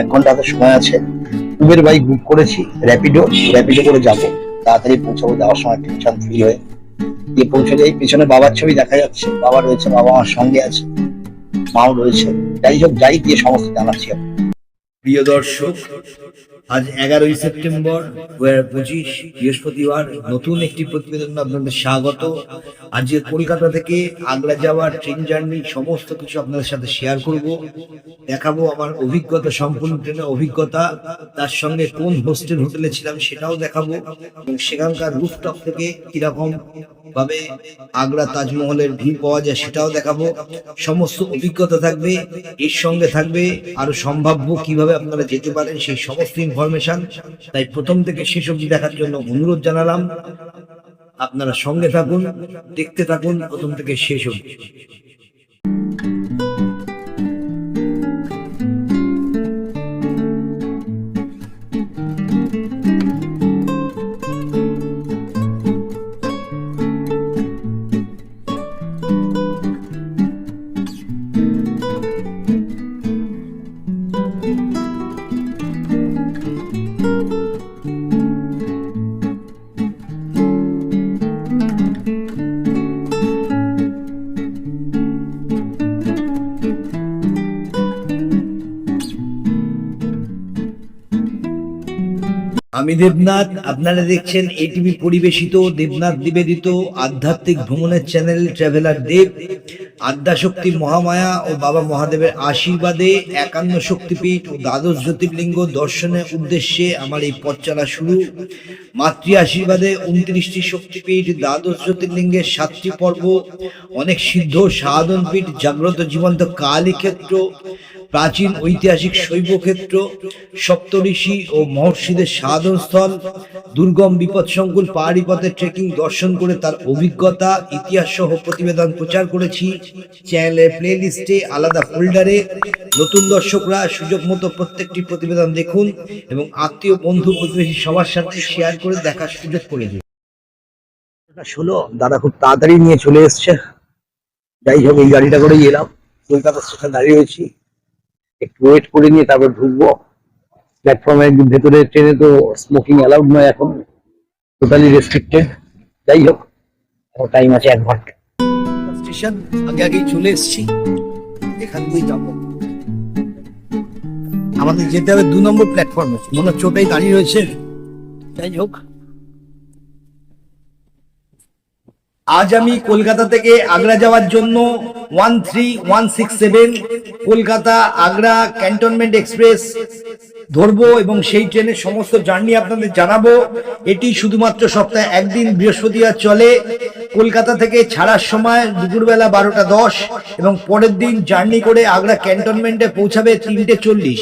এক ঘণ্টা সময় আছে। উবের বাইক বুক করেছি র্যাপিডো র্যাপিডো করে যাব। তাড়াতাড়ি যাওয়ার সময় হয়ে। পিছনে বাবার ছবি দেখা যাচ্ছে। বাবা রয়েছে, বাবা আমার সঙ্গে আছে, মাও রয়েছে। যাই হোক, যাই গিয়ে সমস্ত জানাচ্ছি আপনাকে। প্রিয় দর্শক আজ এগারোই সেপ্টেম্বর দু হাজার পঁচিশ, বৃহস্পতিবার নতুন একটি প্রতিবেদন আপনাদের স্বাগত। আজকে কলকাতা থেকে আগ্রা যাওয়ার ট্রেন জার্নি, সমস্ত কিছু আপনাদের সাথে শেয়ার করব। দেখাবো আমার অভিজ্ঞতা, সম্পূর্ণ ট্রেনের অভিজ্ঞতা, তার সঙ্গে কোন হোস্টেল, হোটেলে ছিলাম সেটাও দেখাবো। এবং সেখানকার রুফটপ থেকে কীরকম ভাবে আগ্রা তাজমহলের ভিড় পাওয়া যায় সেটাও দেখাবো। সমস্ত অভিজ্ঞতা থাকবে, এর সঙ্গে থাকবে আরও সম্ভাব্য কীভাবে আপনারা যেতে পারেন সেই সমস্ত ইনফরমেশন তাই প্রথম থেকে শেষ অবধি দেখার জন্য অনুরোধ জানালাম, আপনারা সঙ্গে থাকুন, দেখতে থাকুন প্রথম থেকে শেষ অবধি। আমি দেবনাথ, আপনারা দেখছেন এটিভি পরিবেশিত দেবনাথ নিবেদিত আধ্যাত্মিক ভ্রমণের চ্যানেল ট্রাভেলার দেব। আদ্যাশক্তি মহামায়া ও বাবা মহাদেবের আশীর্বাদে একান্ন শক্তিপীঠ ও দ্বাদশ জ্যোতির্লিঙ্গ দর্শনের উদ্দেশ্যে আমার এই পথ চলা শুরু। মাতৃ আশীর্বাদে উনত্রিশটি শক্তিপীঠ, দ্বাদশ জ্যোতির্লিঙ্গের সাতটি পর্ব, অনেক সিদ্ধ সাধনপীঠ, জাগ্রত জীবন্ত কালী ক্ষেত্র প্রাচীন ঐতিহাসিক শৈব ক্ষেত্র সপ্তঋষি ও মহর্ষিদের সাধনস্থল, দুর্গম বিপদসংকুল পাহাড়ি পথে ট্রেকিং দর্শন করে তার অভিজ্ঞতা, ইতিহাস সহ প্রতিবেদন প্রচার করেছি। চ্যানেলের প্লে লিস্টে আলাদা ফোল্ডারে নতুন দর্শকরা সুযোগ মতো প্রত্যেকটি প্রতিবেদন দেখুন এবং আত্মীয়, বন্ধু, প্রতিবেশী, সবার সাথে শেয়ার করে দেখার সুযোগ করে দিন। ষোলো দাদা খুব তাড়াতাড়ি নিয়ে চলে এসছে। যাই হোক, এই গাড়িটা করেই এলাম। কলকাতা স্টেশন দাঁড়িয়ে রয়েছি। একটু ওয়েট করে নিয়ে তারপর ঢুকবো। প্ল্যাটফর্মের ভেতরে ট্রেনে তো স্মোকিং অ্যালাউড নয় এখন টোটালি রেস্ট্রিক্টেড যাই হোক টাইম আছে এক ঘণ্টা। স্টেশন আগে আগেই চলে এসেছি। এখান যাব। আমাদের যেতে হবে দু নম্বর প্ল্যাটফর্মে মনে হচ্ছে ওটাই দাঁড়িয়ে রয়েছে। যাই হোক আজ আমি কলকাতা থেকে আগ্রা যাওয়ার জন্য one three one six seven Kolkata Agra cantonment express ধরবো এবং সেই ট্রেনের সমস্ত জার্নি আপনাদের জানাব। এটি শুধুমাত্র সপ্তাহে একদিন বৃহস্পতিবার চলে। কলকাতা থেকে ছাড়ার সময় দুপুরবেলা বারোটা দশ এবং পরের দিন জার্নি করে আগ্রা ক্যান্টনমেন্টে পৌঁছাবে তিনটে চল্লিশ।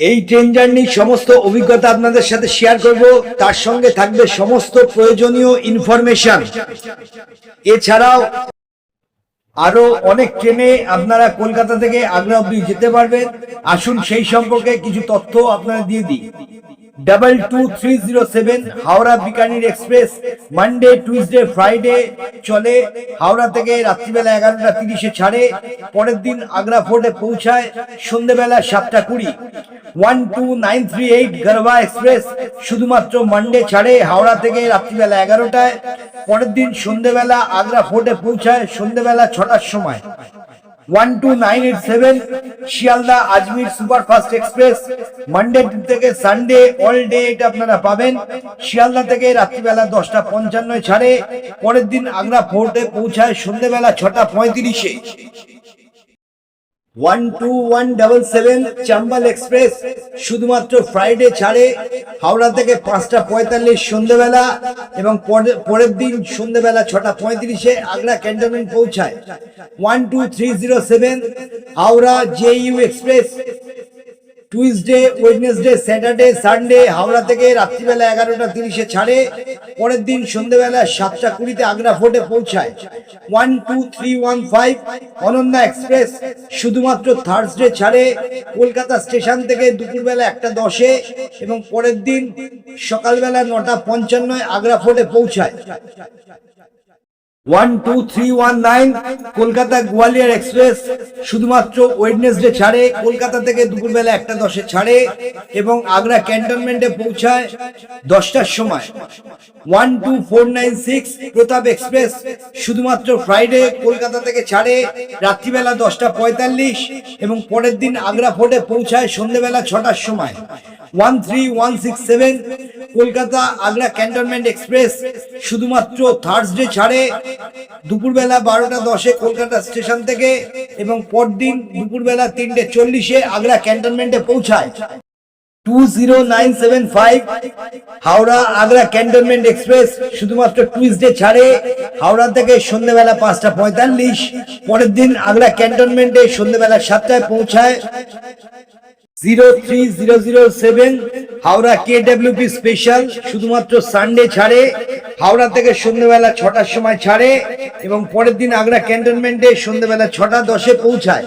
এই ট্রেন জার্নির সমস্ত অভিজ্ঞতা আপনাদের সাথে শেয়ার করব। তার সঙ্গে থাকবে সমস্ত প্রয়োজনীয় ইনফরমেশন এছাড়াও আরও অনেক ট্রেনে আপনারা কলকাতা থেকে আগ্রা অব্দি যেতে পারবেন। আসুন সেই সম্পর্কে কিছু তথ্য আপনারা দিয়ে দিই। Double two three zero seven Howrah Bikaner express. Monday Tuesday Friday চলে। হাওড়া থেকে রাত্রিবেলা এগারোটা তিরিশে ছাড়ে। পরের দিন আগ্রা ফোর্টে পৌঁছায় সন্ধেবেলা সাতটা কুড়ি। One two nine three eight Garba express শুধুমাত্র মানডে ছাড়ে হাওড়া থেকে রাত্রিবেলা এগারোটায়। পরের দিন সন্ধেবেলা আগ্রা ফোর্টে পৌঁছায় সন্ধেবেলা ছটার সময়। One two nine eight seven Sealdah Ajmer superfast express. Monday থেকে সানডে অল ডে এটা আপনারা পাবেন। শিয়ালদা থেকে রাত্রিবেলা দশটা পঞ্চান্ন ছাড়ে। পরের দিন আগ্রা ফোর্টে পৌঁছায় সন্ধ্যেবেলা ছটা পঁয়ত্রিশে। One two one double seven Chambal express শুধুমাত্র ফ্রাইডে ছাড়ে, হাওড়া থেকে পাঁচটা পঁয়তাল্লিশ সন্ধ্যেবেলা এবং পরে- পরের দিন সন্ধ্যেবেলা ছটা পঁয়ত্রিশে আগ্রা ক্যান্টনমেন্ট পৌঁছায়। One two three zero seven Howrah J U express Tuesday Wednesday Saturday Sunday Howrah থেকে রাত্রিবেলা এগারোটা তিরিশে ছাড়ে, পরের দিন সন্ধ্যেবেলা সাতটা কুড়িতে আগ্রা ফোর্টে পৌঁছায়। One two three one five Ananya express শুধুমাত্র থার্সডে ছাড়ে, কলকাতা স্টেশন থেকে দুপুরবেলা একটা দশে এবং পরের দিন সকালবেলা নটা পঞ্চান্নয় আগ্রা ফোর্টে পৌঁছায়। One two three one nine Kolkata Gwalior express, শুধুমাত্র ওয়েডনেসডে ছাড়ে, কলকাতা থেকে দুপুরবেলা একটা দশে ছাড়ে এবং আগ্রা ক্যান্টনমেন্টে পৌঁছায় দশটার সময়। One two four nine six Pratap express, শুধুমাত্র ফ্রাইডে কলকাতা থেকে ছাড়ে, রাত্রিবেলা দশটা পঁয়তাল্লিশ এবং পরের দিন আগ্রা ফোর্টে পৌঁছায় সন্ধ্যেবেলা ছটার সময়। One three one six seven Kolkata Agra cantonment express শুধুমাত্র থার্সডে ছাড়ে দুপুরবেলা বারোটা দশে কলকাতা স্টেশন থেকে এবং পরদিন দুপুরবেলা তিনটে চল্লিশে আগ্রা ক্যান্টনমেন্টে পৌঁছায়। Two zero nine seven five Howrah Agra cantonment express শুধুমাত্র টুইসডে ছাড়ে হাওড়া থেকে সন্ধ্যেবেলা পাঁচটা পঁয়তাল্লিশ, পরের দিন আগ্রা ক্যান্টনমেন্টে সন্ধ্যেবেলা সাতটায় পৌঁছায়। Zero three zero zero seven Howrah K W P special শুধুমাত্র সানডে ছাড়ে, হাওড়া থেকে সন্ধ্যেবেলা ছটার সময় ছাড়ে, এবং পরের দিন আগ্রা ক্যান্টনমেন্টে সন্ধ্যেবেলা ছটা দশে পৌঁছায়।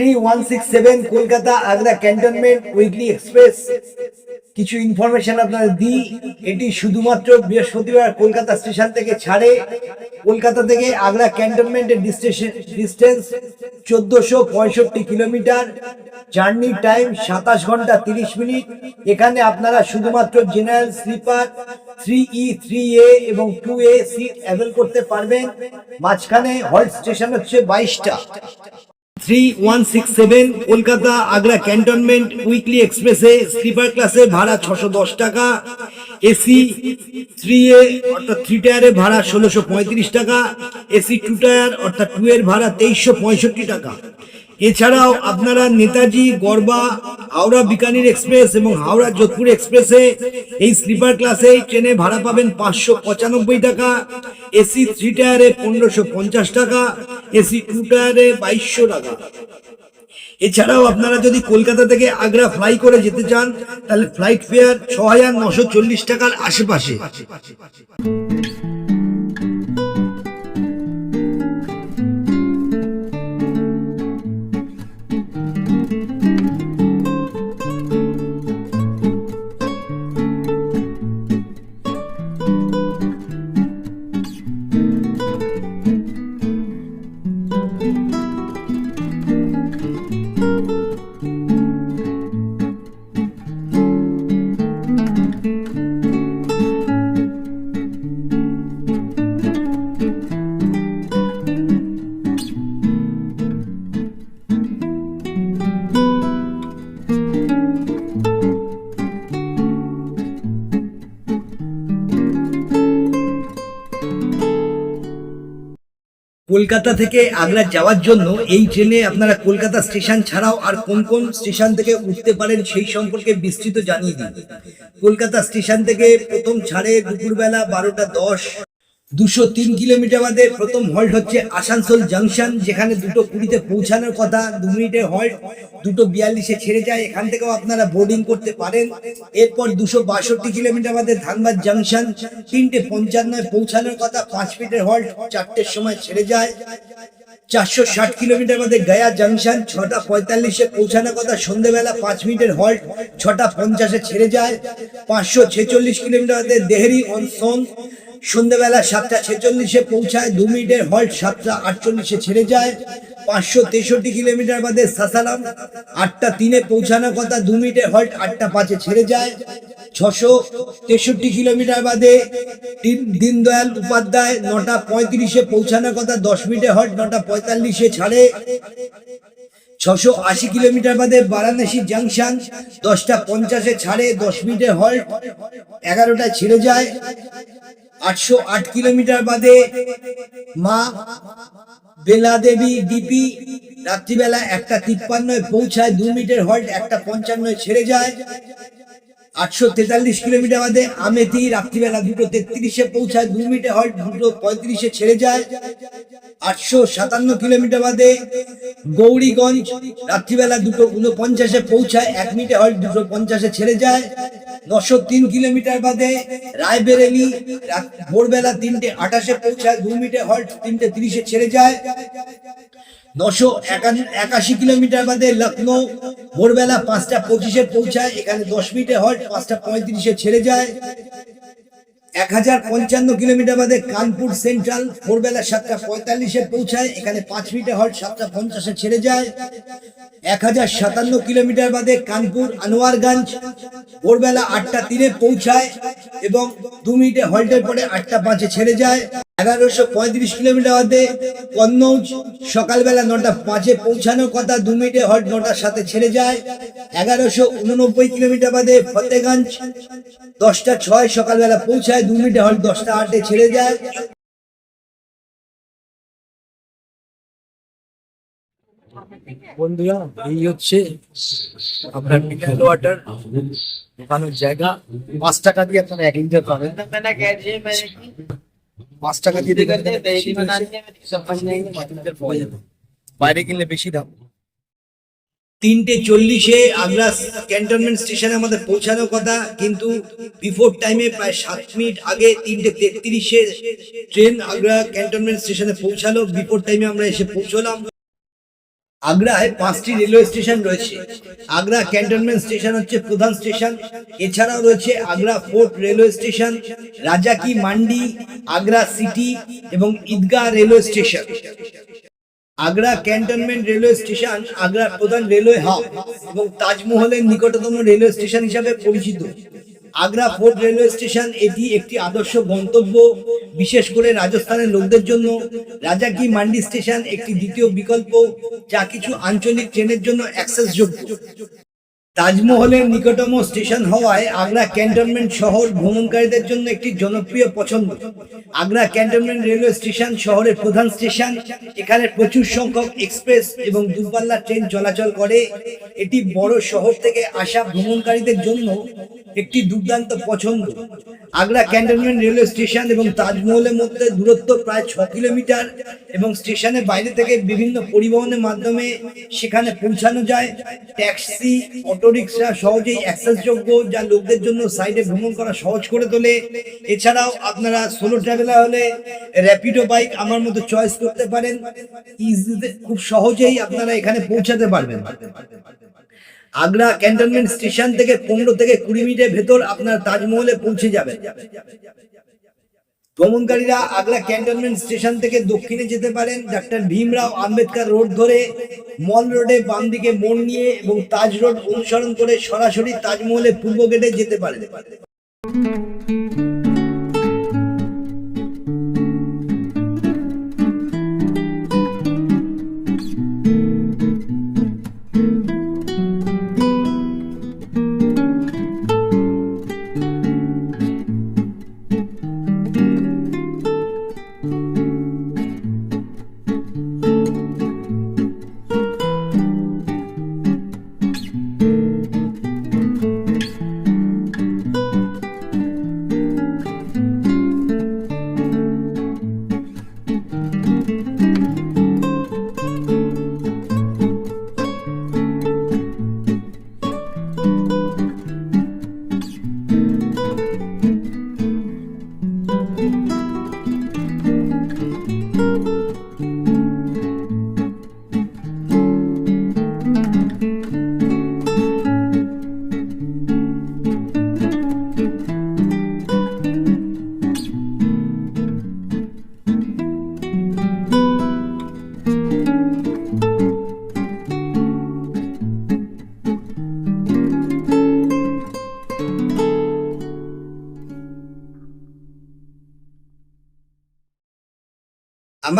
Three one six seven Kolkata Agra cantonment weekly express কিছু ইনফরমেশন আপনাদের দিই। এটি শুধুমাত্র বৃহস্পতিবার কলকাতা স্টেশন থেকে ছাড়ে। কলকাতা থেকে আগ্রা ক্যান্টনমেন্টের ডিস্টেন্স চোদ্দশো পঁয়ষট্টি কিলোমিটার। জার্নি টাইম সাতাশ ঘণ্টা তিরিশ মিনিট। এখানে আপনারা শুধুমাত্র general sleeper three E three A এবং টু এ সিট অ্যাভেল করতে পারবেন। মাঝখানে হল্ট স্টেশন হচ্ছে বাইশটা। Three one six seven Kolkata Agra cantonment weekly এক্সপ্রেসে স্লিপার ক্লাসে ভাড়া ছশো দশ টাকা, এসি থ্রি এ অর্থাৎ থ্রি টায়ারে ভাড়া ষোলোশো পঁয়ত্রিশ টাকা, এসি টু টায়ার অর্থাৎ টু এর ভাড়া তেইশশো পঁয়ষট্টি টাকা। এছাড়াও আপনারা নেতাজি, গরবা, হাওড়া বিকানির এক্সপ্রেস এবং হাওড়া যোধপুর এক্সপ্রেসে এই স্লিপার ক্লাসে ট্রেনে ভাড়া পাবেন পাঁচশো পঁচানব্বই টাকা, এসি থ্রি টায়ারে পনেরোশো পঞ্চাশ টাকা, এসি টু টায়ারে বাইশশো টাকা। এছাড়াও আপনারা যদি কলকাতা থেকে আগ্রা ফ্লাই করে যেতে চান, তাহলে ফ্লাইট ফেয়ার ছ হাজার নশো চল্লিশ টাকার আশেপাশে। কলকাতা থেকে আগ্রা যাওয়ার জন্য এই ট্রেনে আপনারা কলকাতা স্টেশন ছাড়াও আর কোন কোন স্টেশন থেকে উঠতে পারেন সেই সম্পর্কে বিস্তৃত জানিয়ে দিন। কলকাতা স্টেশন থেকে প্রথম ছাড়ে দুপুরবেলা বারোটা দশ। দুশো তিন কিলোমিটার বাদে প্রথম হল্ট হচ্ছে আসানসোল জাংশন যেখানে দুটো কুড়িতে পৌঁছানোর কথা, দু মিনিটের হল্ট দুটো বিয়াল্লিশে ছেড়ে যায়, এখান থেকেও আপনারা বোর্ডিং করতে পারেন। এরপর দুশো বাষট্টি কিলোমিটার বাদে ধানবাদ জাংশন তিনটে পঞ্চান্নয় পৌঁছানোর কথা, পাঁচ মিনিটের হল্ট চারটের সময় ছেড়ে যায়। চারশো ষাট কিলোমিটার মধ্যে গয়া জাংশন ছটা পঁয়তাল্লিশে পৌঁছানোর কথা, সন্ধেবেলা পাঁচ মিনিটের হল্ট ছটা পঞ্চাশে ছেড়ে যায়। পাঁচশো ছেচল্লিশ কিলোমিটার মধ্যে দেহরি অন সোন সন্ধেবেলা সাতটা ছেচল্লিশে পৌঁছায়, দু মিনিটের হল্ট সাতটা আটচল্লিশে ছেড়ে যায়। পাঁচশো তেষট্টি কিলোমিটার বাদে সাসারাম, আটটা তিনে পৌঁছানোর কথা, দু মিনিটের হল্ট আটটা পাঁচে ছেড়ে যায়। ছশো তেষট্টি কিলোমিটার বাদে দিন- দীনদয়াল উপাধ্যায়, নটা পঁয়ত্রিশে পৌঁছানোর কথা, দশ মিনিটে হল্ট নটা পঁয়তাল্লিশে ছাড়ে। ছশো আশি কিলোমিটার বাদে বারাণসী জাংশন, দশটা পঞ্চাশে ছাড়ে, দশ মিনিটে হল্ট এগারোটায় ছেড়ে যায়। আটশো আট কিলোমিটার বাদে মা বেলা দেবী ডিপি রাত্রিবেলা একটা তিপ্পান্নয় পৌঁছায়, দু মিনিটের হল্ট, একটা পঞ্চান্ন ছেড়ে যায়। আটশো তেতাল্লিশ কিলোমিটার বাদে আমেথি রাত্রিবেলা দুটো তেত্রিশে পৌঁছায়, দু মিনিটে হল্ট দুটো পঁয়ত্রিশে ছেড়ে যায়। আটশো সাতান্ন কিলোমিটার বাদে গৌরীগঞ্জ রাত্রিবেলা দুটো উনপঞ্চাশে পৌঁছায়, এক মিনিটে হল্ট দুটো পঞ্চাশে ছেড়ে যায়। নশো তিন কিলোমিটার বাদে রায়বেরেলি ভোরবেলা তিনটে আঠাশে পৌঁছায়, দু মিনিটে হল্ট তিনটে তিরিশে ছেড়ে যায়। নশো একাশি কিলোমিটার বাদে লখনৌ ভোরবেলা পাঁচটা পঁচিশে পৌঁছায়, এখানে দশ মিনিটে হল্ট পাঁচটা পঁয়ত্রিশে ছেড়ে যায়। এক হাজার পঞ্চান্ন কিলোমিটার বাদে কানপুর সেন্ট্রাল, ভোরবেলা সাতটা পঁয়তাল্লিশে পৌঁছায়, এখানে পাঁচ মিনিটে হল্ট সাতটা পঞ্চাশে ছেড়ে যায়। এক হাজার সাতান্ন কিলোমিটার বাদে কানপুর আনোয়ারগঞ্জ, ভোরবেলা আটটা তিনে পৌঁছায় এবং দু মিনিটে হল্টের পরে আটটা পাঁচে ছেড়ে যায়। এগারোশো পঁয়ত্রিশ কিলোমিটার বাদে কন্নৌজ, সকালবেলা নটা পাঁচে পৌঁছানোর কথা দু মিনিটে হট নটার সাথে ছেড়ে যায়। এগারোশো উননব্বই কিলোমিটার বাদে ফতেগঞ্জ, দশটা ছয় সকালবেলা পৌঁছায়, দু মিনিটে হট দশটা আটে ছেড়ে যায়। বন্ধুরা, এই হচ্ছে আপনার মিনারেল ওয়াটার ঢোকানোর জায়গা। পাঁচ টাকা দিয়ে আপনারা এক লিটার পাবেন। পাঁচ টাকা দিয়ে বাইরে কিনলে বেশি দাম। তিনটে চল্লিশে আমরা ক্যান্টনমেন্ট স্টেশনে আমাদের পৌঁছানোর কথা কিন্তু বিফোর টাইমে প্রায় সাত মিনিট আগে তিনটে তেত্রিশে ট্রেন আগ্রা ক্যান্টনমেন্ট স্টেশনে পৌঁছালো। বিফোর টাইমে আমরা এসে পৌঁছলাম। আগ্রায় পাঁচটি রেলওয়ে স্টেশন রয়েছে। আগ্রা ক্যান্টনমেন্ট স্টেশন হচ্ছে প্রধান স্টেশন। এছাড়াও রয়েছে Agra fort railway station, Raja Ki Mandi, Agra city এবং Idgah railway station. Agra cantonment railway station আগ্রার প্রধান রেলওয়ে হাব এবং তাজমহলের নিকটতম রেলওয়ে স্টেশন হিসাবে পরিচিত। আগ্রা ফোর্ট রেলওয়ে স্টেশন, এটি একটি আদর্শ গন্তব্য, বিশেষ করে রাজস্থানের লোকদের জন্য। রাজা কি মান্ডি স্টেশন একটি দ্বিতীয় বিকল্প, যা কিছু আঞ্চলিক ট্রেনের জন্য অ্যাক্সেসযোগ্য তাজমহলের নিকটতম স্টেশন হওয়ায় আগ্রা ক্যান্টনমেন্ট শহর ভ্রমণকারীদের জন্য একটি জনপ্রিয় পছন্দ। আগ্রা ক্যান্টনমেন্ট রেলওয়ে স্টেশন শহরের প্রধান স্টেশন। এখানে প্রচুর সংখ্যক এক্সপ্রেস এবং দূরপাল্লার ট্রেন চলাচল করে। এটি বড় শহর থেকে আসা ভ্রমণকারীদের জন্য একটি দুর্দান্ত পছন্দ। আগ্রা ক্যান্টনমেন্ট রেলওয়ে স্টেশন এবং তাজমহলের মধ্যে দূরত্ব প্রায় ছ কিলোমিটার এবং স্টেশনের বাইরে থেকে বিভিন্ন পরিবহনের মাধ্যমে সেখানে পৌঁছানো যায়। ট্যাক্সি অটোরিকশা সহজেই অ্যাক্সেসযোগ্য যা লোকদের জন্য সাইডে ভ্রমণ করা সহজ করে তোলে। এছাড়াও আপনারা সোলো ট্রাভেলার হলে র্যাপিডো বাইক আমার মতো চয়েস করতে পারেন। ইজিতে খুব সহজেই আপনারা এখানে পৌঁছাতে পারবেন। আগ্রা ক্যান্টনমেন্ট স্টেশন থেকে পনেরো থেকে কুড়ি মিনিটের ভেতর আপনার তাজমহলে পৌঁছে যাবেন। ভ্রমণকারীরা আগ্রা ক্যান্টনমেন্ট স্টেশন থেকে দক্ষিণে যেতে পারেন ডাক্তার ভীমরাও আম্বেদকার রোড ধরে, মল রোডে বাম দিকে মোড় নিয়ে এবং তাজ রোড অনুসরণ করে সরাসরি তাজমহলে পূর্ব গেটে যেতে পারেন।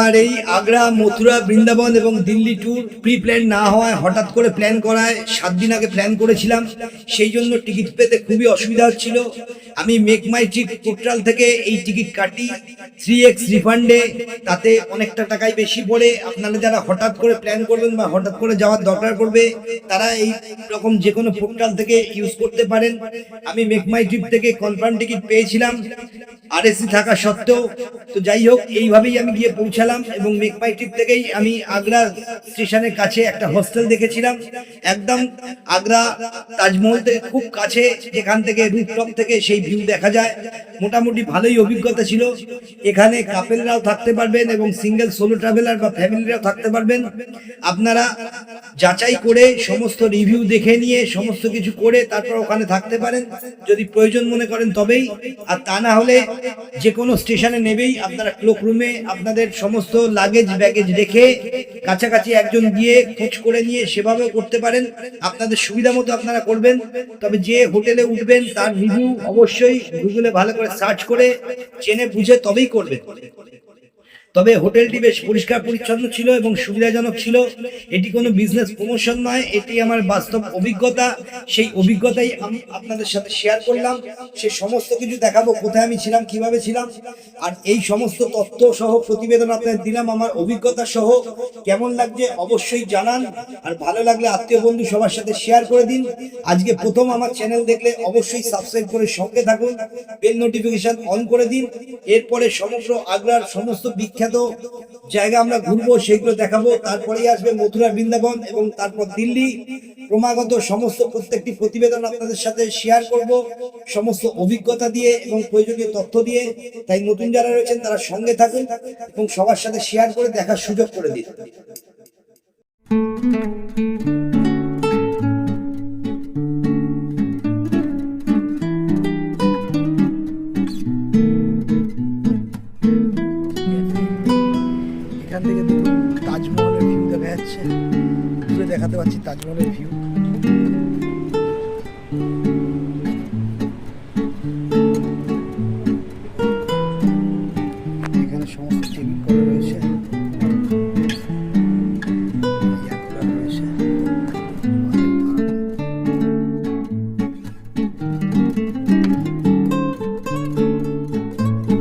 আমার এই আগ্রা, মথুরা, বৃন্দাবন এবং দিল্লি ট্যুর প্রি প্ল্যান না হওয়ায় হঠাৎ করে প্ল্যান করায়, সাত দিন আগে প্ল্যান করেছিলাম। সেই জন্য টিকিট পেতে খুবই অসুবিধা হচ্ছিল। আমি মেক মাই ট্রিপ পোর্টাল থেকে এই টিকিট কাটি থ্রি এক্স রিফান্ডে তাতে অনেকটা টাকাই বেশি পড়ে। আপনারা যারা হঠাৎ করে প্ল্যান করবেন বা হঠাৎ করে যাওয়ার দরকার পড়বে, তারা এই রকম যে কোনো পোর্টাল থেকে ইউজ করতে পারেন। আমি মেক মাই ট্রিপ থেকে কনফার্ম টিকিট পেয়েছিলাম। আর এসি থাকা সত্ত্বেও। তো যাই হোক, এইভাবেই আমি গিয়ে পৌঁছালাম। এবং মেক মাই ট্রিপ থেকেই আমি আগ্রা স্টেশনের কাছে একটা হোস্টেল দেখেছিলাম। একদম আগ্রা তাজমহল থেকে খুব কাছে, যেখান থেকে রুপটপ থেকে সেই ভিউ দেখা যায়। মোটামুটি ভালোই অভিজ্ঞতা ছিল। এখানে কাপেলরাও থাকতে পারবেন এবং সিঙ্গেল সোলো ট্রাভেলার বা ফ্যামিলিরাও থাকতে পারবেন। আপনারা যাচাই করে সমস্ত রিভিউ দেখে নিয়ে সমস্ত কিছু করে তারপর ওখানে থাকতে পারেন। যদি প্রয়োজন মনে করেন তবেই। আর তা না হলে যে কোনো স্টেশনে নেবেই। আপনারা ক্লোক রুমে আপনাদের সমস্ত লাগেজ ব্যাগেজ রেখে কাছাকাছি একজন গিয়ে খোঁজ করে নিয়ে সেভাবে করতে পারেন। আপনাদের সুবিধা মতো আপনারা করবেন। তবে যে হোটেলে উঠবেন, তার রিভিউ অবশ্যই গুগলে ভালো করে সার্চ করে, চেনে বুঝে তবেই করবেন। তবে হোটেলটি বেশ পরিষ্কার পরিচ্ছন্ন ছিল এবং সুবিধাজনক ছিল। এটি কোনো বিজনেস প্রমোশন নয়, এটি আমার বাস্তব অভিজ্ঞতা। সেই অভিজ্ঞতাই আমি আপনাদের সাথে শেয়ার করলাম। সে সমস্ত কিছু দেখাবো, কোথায় আমি ছিলাম, কীভাবে ছিলাম। আর এই সমস্ত তথ্য সহ প্রতিবেদন আপনাদের দিলাম আমার অভিজ্ঞতা সহ। কেমন লাগছে অবশ্যই জানান। আর ভালো লাগলে আত্মীয় বন্ধু সবার সাথে শেয়ার করে দিন। আজকে প্রথম আমার চ্যানেল দেখলে অবশ্যই সাবস্ক্রাইব করে সঙ্গে থাকুন। বেল নোটিফিকেশন অন করে দিন। এরপরে সমগ্র আগ্রার সমস্ত বিখ্যাত জায়গা আমরা ঘুরবো সেগুলো দেখাবো। তারপরেই আসবে মথুরা, বৃন্দাবন এবং তারপর দিল্লি। ক্রমাগত সমস্ত প্রত্যেকটি প্রতিবেদন আপনাদের সাথে শেয়ার করব, সমস্ত অভিজ্ঞতা দিয়ে এবং প্রয়োজনীয় তথ্য দিয়ে। তাই নতুন যারা রয়েছেন, তারা সঙ্গে থাকুন এবং সবার সাথে শেয়ার করে দেখার সুযোগ করে দিন। দূরে দেখাতে পাচ্ছি তাজমহলের